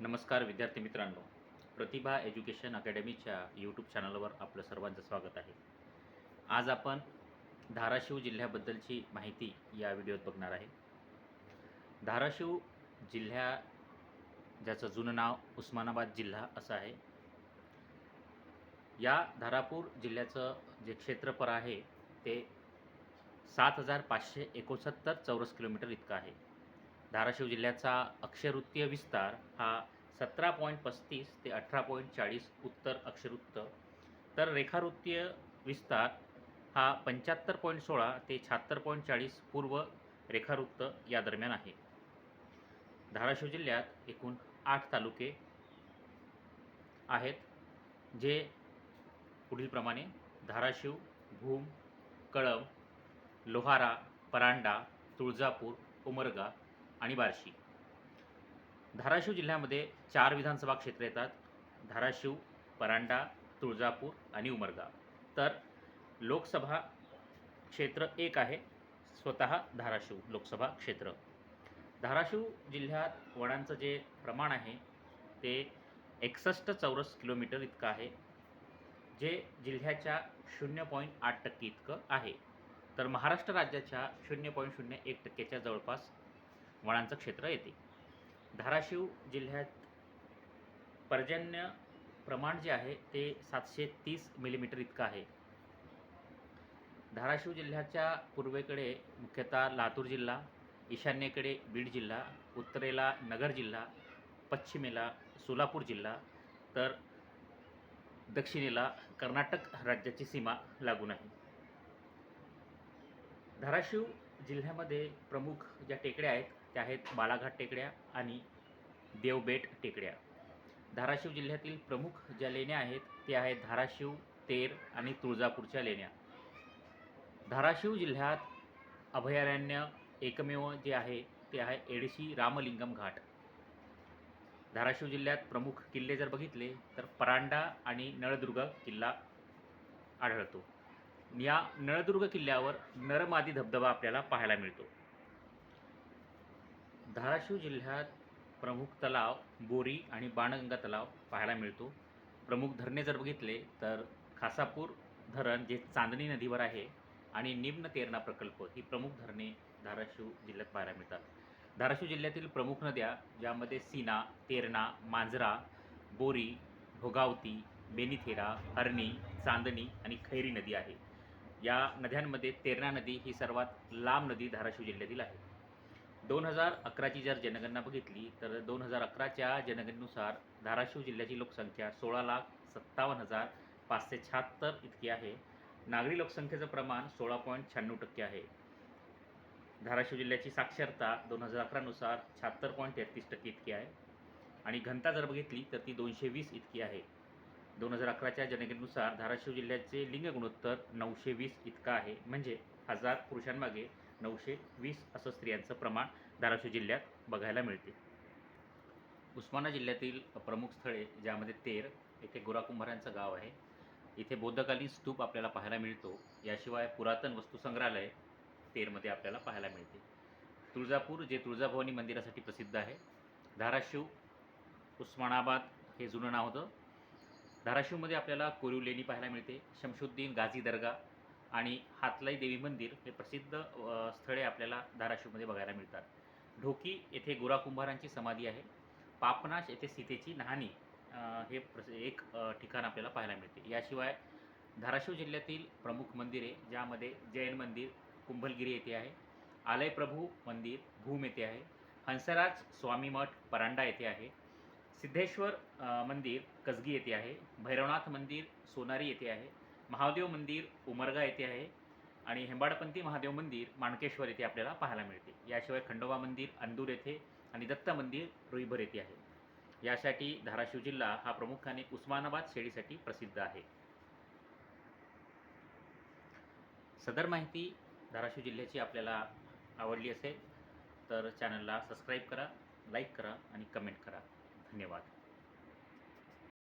नमस्कार विद्यार्थी मित्रांनो. प्रतिभा एज्युकेशन अकॅडमीच्या यूट्यूब चॅनलवर आपलं सर्वांचं स्वागत आहे. आज आपण धाराशिव जिल्ह्याबद्दलची माहिती या व्हिडिओत बघणार आहे. धाराशिव जिल्ह्या ज्याचं जुनं नाव उस्मानाबाद जिल्हा असं आहे. या धारापूर जिल्ह्याचं जे क्षेत्रफळ आहे ते सात हजार पाचशे एकोणसत्तर चौरस किलोमीटर इतकं आहे. धाराशिव जिल्ह्याचा अक्षरवृत्तीय विस्तार हा सतरा पॉईंट पस्तीस ते अठरा पॉईंट चाळीस उत्तर अक्षरवृत्त तर रेखावृत्तीय विस्तार हा पंच्याहत्तर पॉईंट सोळा ते शहात्तर पॉईंट चाळीस पूर्व रेखावृत्त या दरम्यान आहे. धाराशिव जिल्ह्यात एकूण आठ तालुके आहेत जे पुढीलप्रमाणे धाराशिव भूम कळंब लोहारा परांडा तुळजापूर उमरगा आणि बार्शी. धाराशिव जिल्ह्यामध्ये चार विधानसभा क्षेत्र येतात. धाराशिव परांडा तुळजापूर आणि उमरगा. तर लोकसभा क्षेत्र एक आहे. स्वतः धाराशिव लोकसभा क्षेत्र. धाराशिव जिल्ह्यात वडांचं जे प्रमाण आहे ते एकसष्ट चौरस किलोमीटर इतकं आहे जे जिल्ह्याच्या शून्य पॉईंट आठ टक्के इतकं आहे. तर महाराष्ट्र राज्याच्या शून्य पॉईंट शून्य एक टक्क्याच्या जवळपास वनांचं क्षेत्र येते. धाराशिव जिल्ह्यात पर्जन्य प्रमाण जे आहे ते सातशे तीस मिलीमीटर इतकं आहे. धाराशिव जिल्ह्याच्या पूर्वेकडे मुख्यतः लातूर जिल्हा ईशान्येकडे बीड जिल्हा उत्तरेला नगर जिल्हा पश्चिमेला सोलापूर जिल्हा तर दक्षिणेला कर्नाटक राज्याची सीमा लागून आहे. धाराशिव जिल्ह्यामध्ये प्रमुख ज्या टेकड्या आहेत त्या आहेत बालाघाट टेकड्या आणि देवबेट टेकड्या. धाराशिव जिल्ह्यातील प्रमुख ज्या लेण्या आहेत त्या आहेत धाराशिव तेर आणि तुळजापूरच्या लेण्या. धाराशिव जिल्ह्यात अभयारण्य एकमेव जे आहे ते आहे एडशी रामलिंगम घाट. धाराशिव जिल्ह्यात प्रमुख किल्ले जर बघितले तर परांडा आणि नळदुर्ग किल्ला आढळतो. या नळदुर्ग किल्ल्यावर नरमादी धबधबा आपल्याला पाहायला मिळतो. धाराशिव जिल्ह्यात प्रमुख तलाव बोरी आणि बाणगंगा तलाव पाहायला मिळतो. प्रमुख धरणे जर बघितले तर खासापूर धरण जे चांदणी नदीवर आहे आणि निम्न तेरणा प्रकल्प ही प्रमुख धरणे धाराशिव जिल्ह्यात पाहायला मिळतात. धाराशिव जिल्ह्यातील प्रमुख नद्या ज्यामध्ये सीना तेरणा मांजरा बोरी भोगावती बेनिथेरा हरणी चांदणी आणि खैरी नदी आहे. या नद्यांमध्ये तेरणा नदी ही सर्वात लांब नदी धाराशिव जिल्ह्यातील आहे. दोन हजार अकराची जर जनगणना बघितली तर दोन हजार अकराच्या जनगणनेनुसार धाराशिव जिल्ह्याची लोकसंख्या सोळा लाख सत्तावन्न हजार पाचशे शहात्तर इतकी आहे. नागरी लोकसंख्येचं प्रमाण सोळा पॉईंट शहाण्णव टक्के आहे. धाराशिव जिल्ह्याची साक्षरता दोन हजार अकरानुसार शहात्तर पॉईंट तेहतीस टक्के इतकी आहे. आणि घनता जर बघितली तर ती दोनशे वीस इतकी आहे. दोन हजार अकराच्या जनगणनेनुसार धाराशिव जिल्ह्याचे लिंग गुणोत्तर नऊशे वीस इतका आहे. म्हणजे हजार पुरुषांमागे नऊशे वीस असं स्त्रियांचं प्रमाण धाराशिव जिल्ह्यात बघायला मिळते. उस्माना जिल्ह्यातील प्रमुख स्थळे ज्यामध्ये तेर येथे गोराकुंभारांचं गाव आहे. इथे बौद्धकालीन स्तूप आपल्याला पाहायला मिळतो. याशिवाय पुरातन वस्तुसंग्रहालय तेरमध्ये आपल्याला पाहायला मिळते. तुळजापूर जे तुळजाभवानी मंदिरासाठी प्रसिद्ध आहे. धाराशिव उस्मानाबाद हे जुनं नाव होतं. धाराशिवमध्ये आपल्याला कोरीव लेणी पाहायला मिळते. शमशुद्दीन गाझी दर्गा आणि हातलाई देवी मंदिर हे प्रसिद्ध स्थळे आपल्याला धाराशिवमध्ये बघायला मिळतात. ढोकी येथे गोरा कुंभारांची समाधी आहे. पापनाश येथे सीतेची नहाणी हे प्रस एक ठिकाण आपल्याला पाहायला मिळते. याशिवाय धाराशिव जिल्ह्यातील प्रमुख मंदिरे ज्यामध्ये जैन मंदिर कुंभलगिरी येथे आहे. आलयप्रभू मंदिर भूम येथे आहे. हंसराज स्वामी मठ परांडा येथे आहे. सिद्धेश्वर मंदिर कसगी येथे आहे. भैरवनाथ मंदिर सोनारी येथे आहे. महादेव मंदिर उमरगा येथे आहे आणि हेंबाडपंथी महादेव मंदिर माणकेश्वर येथे आपल्याला पाहायला मिळते. याशिवाय खंडोबा मंदिर अंदूर येथे आणि दत्त मंदिर रुईभर येथे आहे. यासाठी धाराशिव जिल्हा हा प्रामुख्याने उस्मानाबाद शेळीसाठी प्रसिद्ध आहे. सदर माहिती धाराशिव जिल्ह्याची आपल्याला आवडली असेल तर चॅनलला सबस्क्राईब करा लाईक करा आणि कमेंट करा. धन्यवाद.